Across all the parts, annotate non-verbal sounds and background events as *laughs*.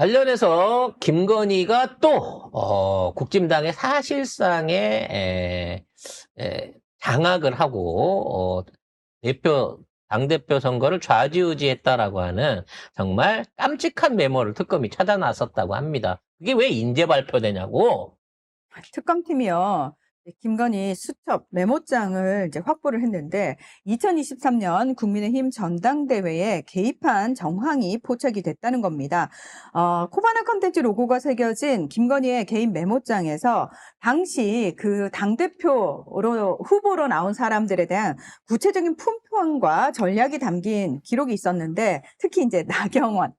관련해서 김건희가 또 어, 국진당의 사실상의 에, 에, 장악을 하고 어, 대표 당 대표 선거를 좌지우지했다라고 하는 정말 깜찍한 메모를 특검이 찾아 나섰다고 합니다. 그게 왜 인재 발표되냐고? 특검팀이요. 김건희 수첩 메모장을 이제 확보를 했는데 2023년 국민의힘 전당대회에 개입한 정황이 포착이 됐다는 겁니다. 어, 코바나 컨텐츠 로고가 새겨진 김건희의 개인 메모장에서 당시 그 당대표로 후보로 나온 사람들에 대한 구체적인 품평과 전략이 담긴 기록이 있었는데 특히 이제 나경원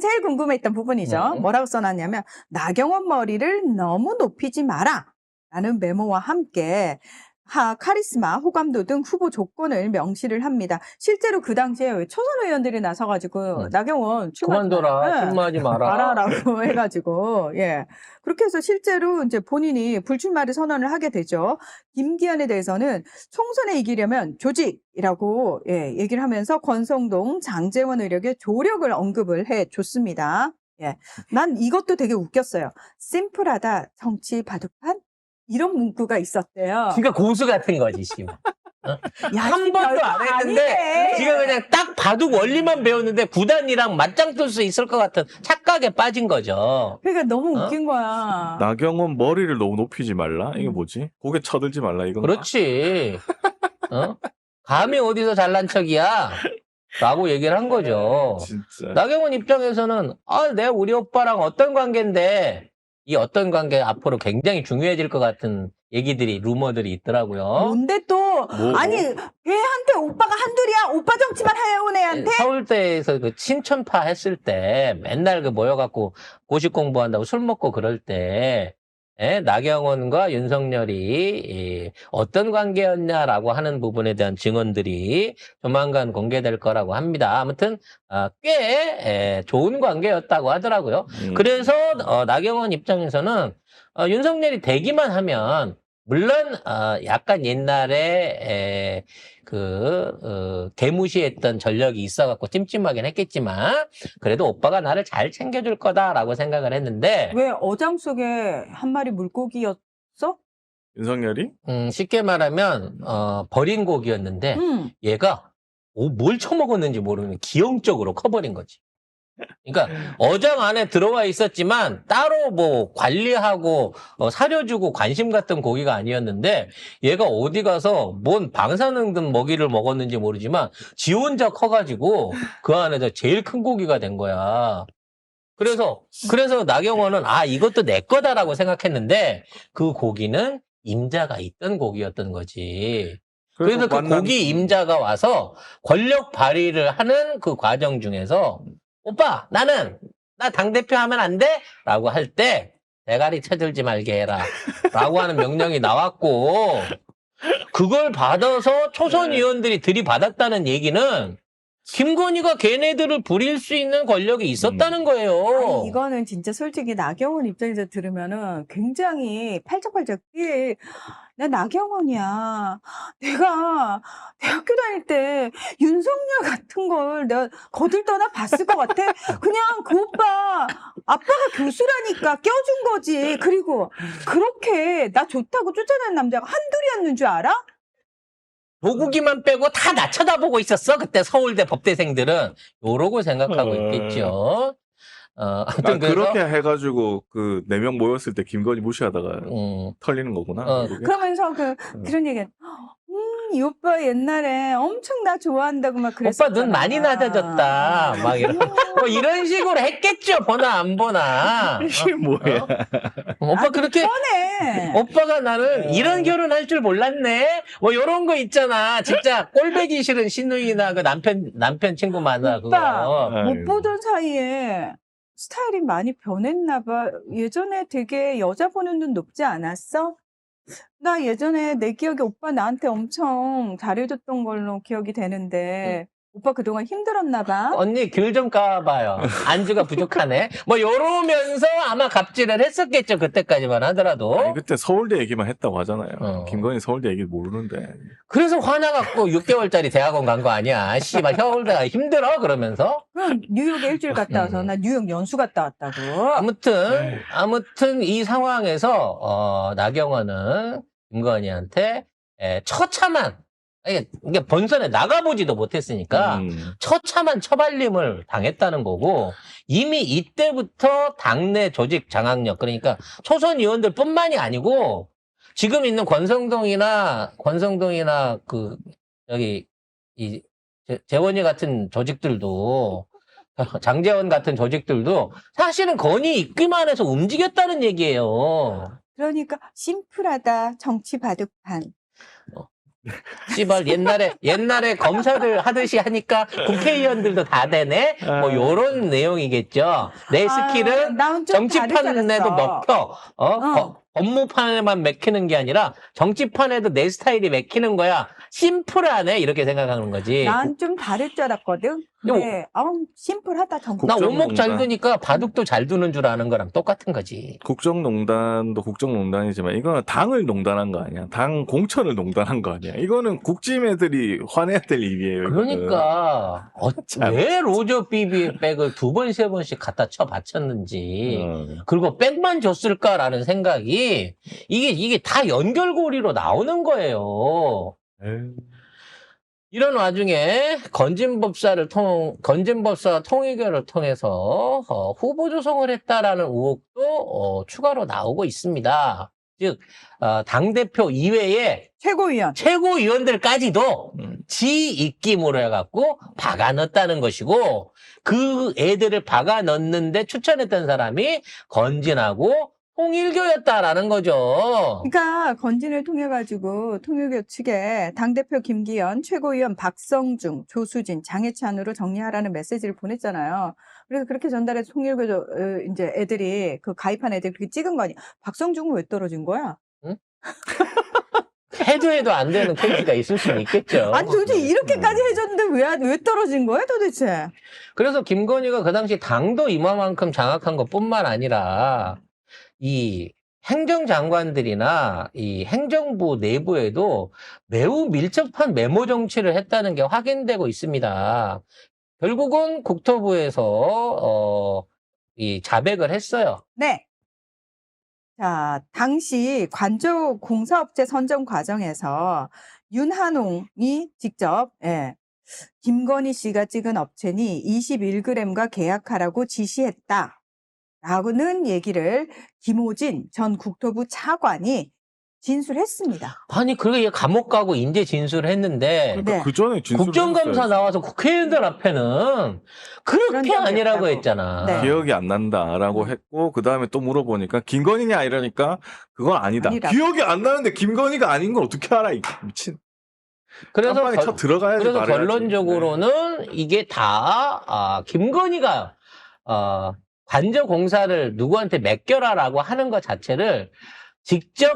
제일 궁금했던 부분이죠. 네. 뭐라고 써놨냐면 나경원 머리를 너무 높이지 마라. 라는 메모와 함께 하, 카리스마, 호감도 등 후보 조건을 명시를 합니다. 실제로 그 당시에 왜 초선 의원들이 나서가지고 음. 나경원 출마하지 그만둬라. 네. 출마하지 *laughs* 마라. 마라 라고 *laughs* 해가지고 예 그렇게 해서 실제로 이제 본인이 불출마를 선언을 하게 되죠. 김기현에 대해서는 총선에 이기려면 조직이라고 예 얘기를 하면서 권성동, 장재원 의력의 조력을 언급을 해 줬습니다. 예, 난 이것도 되게 웃겼어요. 심플하다 정치 바둑판 이런 문구가 있었대요. 그러니까 고수 같은 거지, 씨. 야, 한 씨, 번도 별거 안 했는데 아니네. 지금 그냥 딱 바둑 원리만 배웠는데 구단이랑 맞짱 뜰 수 있을 것 같은 착각에 빠진 거죠. 그러니까 너무 어? 웃긴 거야. 나경원 머리를 너무 높이지 말라? 이게 음. 뭐지? 고개 쳐들지 말라, 이건. 그렇지. 어? 감히 어디서 잘난 척이야? 라고 얘기를 한 거죠. 진짜. 나경원 입장에서는 아, 내 우리 오빠랑 어떤 관계인데 이 어떤 관계 앞으로 굉장히 중요해질 것 같은 얘기들이 루머들이 있더라고요. 뭔데 또? 뭐, 아니 걔한테 오빠가 한둘이야? 오빠 정치만 해온 애한테? 서울대에서 그 친천파 했을 때 맨날 그 모여갖고 고시 공부한다고 술 먹고 그럴 때 예, 나경원과 윤석열이 이, 어떤 관계였냐라고 하는 부분에 대한 증언들이 조만간 공개될 거라고 합니다. 아무튼 아, 꽤 예, 좋은 관계였다고 하더라고요. 음. 그래서 어, 나경원 입장에서는 어, 윤석열이 되기만 하면 물론 어, 약간 옛날에 에, 그 어, 개무시했던 전력이 있어갖고 찜찜하긴 했겠지만 그래도 오빠가 나를 잘 챙겨줄 거다라고 생각을 했는데 왜 어장 속에 한 마리 물고기였어? 윤석열이? 음, 쉽게 말하면 어, 버린 고기였는데 음. 얘가 오, 뭘 처먹었는지 모르는 기형적으로 커버린 거지. 그러니까 어장 안에 들어와 있었지만 따로 뭐 관리하고 어, 사려주고 관심 갖던 고기가 아니었는데 얘가 어디 가서 뭔 방사능 먹이를 먹었는지 모르지만 지 혼자 커가지고 그 안에서 제일 큰 고기가 된 거야. 그래서 그래서 나경원은 아 이것도 내 거다라고 생각했는데 그 고기는 임자가 있던 고기였던 거지. 그래서 그 만난- 고기 임자가 와서 권력 발휘를 하는 그 과정 중에서 오빠 나는 나 당대표 하면 안 돼? 라고 할 때 대가리 쳐들지 말게 해라 라고 하는 명령이 나왔고 그걸 받아서 초선 네. 의원들이 들이받았다는 얘기는 김건희가 걔네들을 부릴 수 있는 권력이 있었다는 거예요. 아니, 이거는 진짜 솔직히 나경원 입장에서 들으면은 굉장히 팔짝팔짝 뛰. 나 나경원이야. 내가 대학교 다닐 때 윤석열 같은 걸 내가 거들떠나 봤을 것 같아. 그냥 그 오빠 아빠가 교수라니까 껴준 거지. 그리고 그렇게 나 좋다고 쫓아낸 남자가 한둘이었는 줄 알아? 도구기만 빼고 다 나 쳐다보고 있었어. 그때 서울대 법대생들은 요러고 생각하고 어. 있겠죠. 어, 아, *laughs* 아무튼 그래서 그렇게 해가지고 그 네 명 모였을 때 김건희 무시하다가 음, 털리는 거구나. 어. 그러면서 그 그런 얘기. 음, 이 오빠 옛날에 엄청 나 좋아한다고 막 그랬어. 오빠 눈 많이 낮아졌다. 막 이런 뭐 이런 식으로 했겠죠. 보나 안 보나. *laughs* 이게 뭐야? 어, 오빠 그렇게 뻔해. 오빠가 나는 이런 결혼할 줄 몰랐네. 뭐 요런 거 있잖아. 진짜 꼴배기 싫은 신우이나 그 남편 남편 친구 만나 그거. 오빠. 못. 보던 사이에 스타일이 많이 변했나 봐. 예전에 되게 여자 보는 눈 높지 않았어? 나 예전에 내 기억에 오빠 나한테 엄청 잘해줬던 걸로 기억이 되는데 오빠 그동안 힘들었나 봐. 언니 귤 좀 까봐요. 안주가 부족하네. 뭐 요러면서 아마 갑질을 했었겠죠. 그때까지만 하더라도. 아니, 그때 서울대 얘기만 했다고 하잖아요. 어. 김건희 서울대 얘기 모르는데. 그래서 화나갖고 6개월짜리 대학원 간 거 아니야. 씨발 서울대가 힘들어 그러면서. 그럼 뉴욕에 일주일 갔다 와서 음. 나 뉴욕 연수 갔다 왔다고. 아무튼 네. 아무튼 이 상황에서 어, 나경원은 김건희한테 에, 처참한 이게 본선에 나가보지도 못했으니까 음. 처참한 처발림을 당했다는 거고 이미 이때부터 당내 조직 장악력 그러니까 초선 의원들뿐만이 아니고 지금 있는 권성동이나 권성동이나 그 여기 이 재- 재원이 같은 조직들도 *laughs* 장재원 같은 조직들도 사실은 건이 있기만 해서 움직였다는 얘기예요. 그러니까 심플하다 정치 바둑판. 씨발 옛날에 옛날에 검사들 하듯이 하니까 국회의원들도 다 되네. 뭐 아. 요런 내용이겠죠. 내 아, 스킬은 나는 좀 정치판에도 알았어. 먹혀. 어? 어. 거- 업무판에만 맥히는 게 아니라 정치판에도 내 스타일이 맥히는 거야. 심플하네 이렇게 생각하는 거지. 난 좀 다를 줄 알았거든. 근데 어, 심플하다 정치. 나 국정농단. 원목 잘 두니까 바둑도 잘 두는 줄 아는 거랑 똑같은 거지. 국정농단도 국정농단이지만 이거는 당을 농단한 거 아니야. 당 공천을 농단한 거 아니야. 이거는 국짐 애들이 화내야 될 일이에요. 그러니까 어, 참. 왜 로저 비비 백을 두 번 세 번씩 갖다 쳐 바쳤는지 어. 그리고 백만 줬을까라는 생각이 이게 이게 다 연결고리로 나오는 거예요. 에휴. 이런 와중에 건진법사를 통 건진법사 통의결을 통해서 어, 후보 조성을 했다라는 의혹도 어, 추가로 나오고 있습니다. 즉당 대표 이외에 최고위원. 최고위원들까지도 음. 지 입김으로 해갖고 박아 넣었다는 것이고 그 애들을 박아 넣는데 추천했던 사람이 건진하고 홍일교였다라는 거죠. 그러니까 건진을 통해 가지고 통일교 측에 당 대표 김기현, 최고위원 박성중, 조수진, 장해찬으로 정리하라는 메시지를 보냈잖아요. 그래서 그렇게 전달해서 통일교 저- 어, 이제 애들이 그 가입한 애들 그렇게 찍은 거 아니야? 박성중은 왜 떨어진 거야? *laughs* 해도 해도 안 되는 케이스가 있을 수는 있겠죠. 아니 도대체 이렇게까지 해줬는데 왜 왜 떨어진 거야 도대체? 그래서 김건희가 그 당시 당도 이만큼 장악한 것뿐만 아니라 이 행정장관들이나 이 행정부 내부에도 매우 밀접한 메모 정치를 했다는 게 확인되고 있습니다. 결국은 국토부에서 어, 이 자백을 했어요. 네. 자, 당시 관저 공사업체 선정 과정에서 윤한홍이 직접, 예, 김건희 씨가 찍은 업체니 21g과 계약하라고 지시했다. 라고는 얘기를 김호진 전 국토부 차관이 진술했습니다. 아니 그러게 얘 감옥 가고 인제 진술을 했는데 그러니까 네. 그 전에 진술 국정감사 나와서 국회의원들 앞에는 그런 그렇게 아니라고. 했잖아. 네. 기억이 안 난다라고 음. 했고 그 다음에 또 물어보니까 김건희냐 이러니까 그건 아니다. 아니다. 기억이 안 나는데 김건희가 아닌 걸 어떻게 알아? 이 미친. 그래서 깜빡이 결- 쳐 들어가야지 그래서 말해야지. 결론적으로는 이게 다 아, 김건희가 어, 관저 공사를 누구한테 맡겨라라고 하는 것 자체를 직접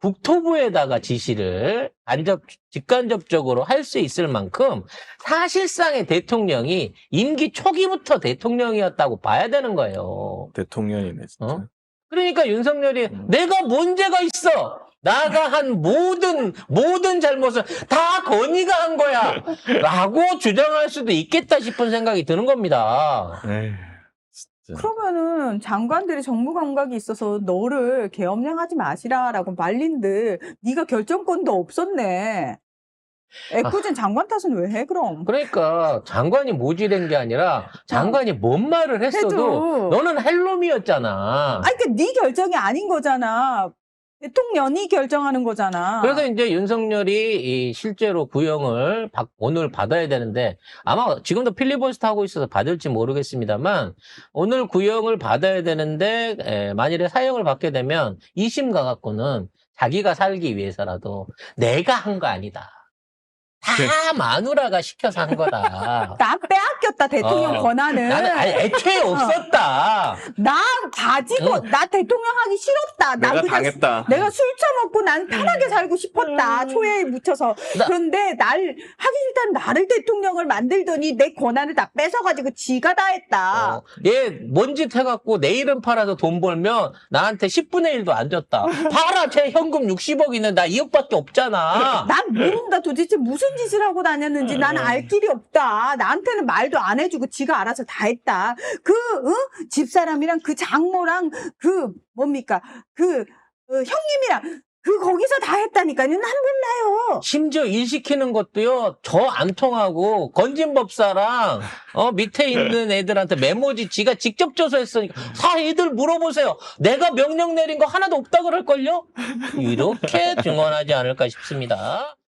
국토부에다가 지시를 간접 직간접적으로 할 수 있을 만큼 사실상의 대통령이 임기 초기부터 대통령이었다고 봐야 되는 거예요. 네. 대통령이네 진짜. 어? 그러니까 윤석열이 음. 내가 문제가 있어. 나가 한 모든 모든 잘못을 다 건의가 한 거야. 라고 주장할 수도 있겠다 싶은 생각이 드는 겁니다. 에이. 그러면은 장관들이 정무 감각이 있어서 너를 계엄령하지 마시라라고 말린들 네가 결정권도 없었네. 애꿎은 장관 탓은 왜 해 그럼? 그러니까 장관이 모질한 게 아니라 장관이 뭔 말을 했어도 해도 너는 헬놈이었잖아. 아니 그네 결정이 아닌 거잖아. 대통령이 결정하는 거잖아. 그래서 이제 윤석열이 이 실제로 구형을 받- 오늘 받아야 되는데 아마 지금도 필리버스터 하고 있어서 받을지 모르겠습니다만 오늘 구형을 받아야 되는데 에, 만일에 사형을 받게 되면 2심 가갖고는 자기가 살기 위해서라도 내가 한 거 아니다. 다 마누라가 시켜서 한 거다. *laughs* 나 빼앗겼다 대통령 어. 권한을. 나는 아니, 애초에 없었다. 나 가지고 나 대통령 하기 싫었다. 나 내가 그냥 당했다. 내가 술 처먹고 난 편하게 살고 싶었다. 음. 초에 묻혀서. 나- 그런데 날 하기 싫다는 나를 대통령을 만들더니 내 권한을 다 뺏어가지고 지가 다 했다. 어, 얘 뭔짓 해갖고 내일은 팔아서 돈 벌면 나한테 10분의 1도 안 줬다. *laughs* 봐라, 제 현금 60억 있는 나 2억밖에 없잖아. 난 모른다. 도대체 무슨 짓을 하고 다녔는지 난알 길이 없다. 나한테는 말도 안 해주고 지가 알아서 다 했다. 그 응? 집사람이랑 그 장모랑 그 뭡니까 그 어, 형님이랑 그 거기서 다 했다니까요. 난 몰라요. 심지어 일 시키는 것도요, 저 안 통하고, 건진법사랑, 어, 밑에 있는 애들한테 메모지 지가 직접 줘서 했으니까, 다 애들 물어보세요. 내가 명령 내린 거 하나도 없다 그럴걸요? 이렇게 증언하지 않을까 싶습니다.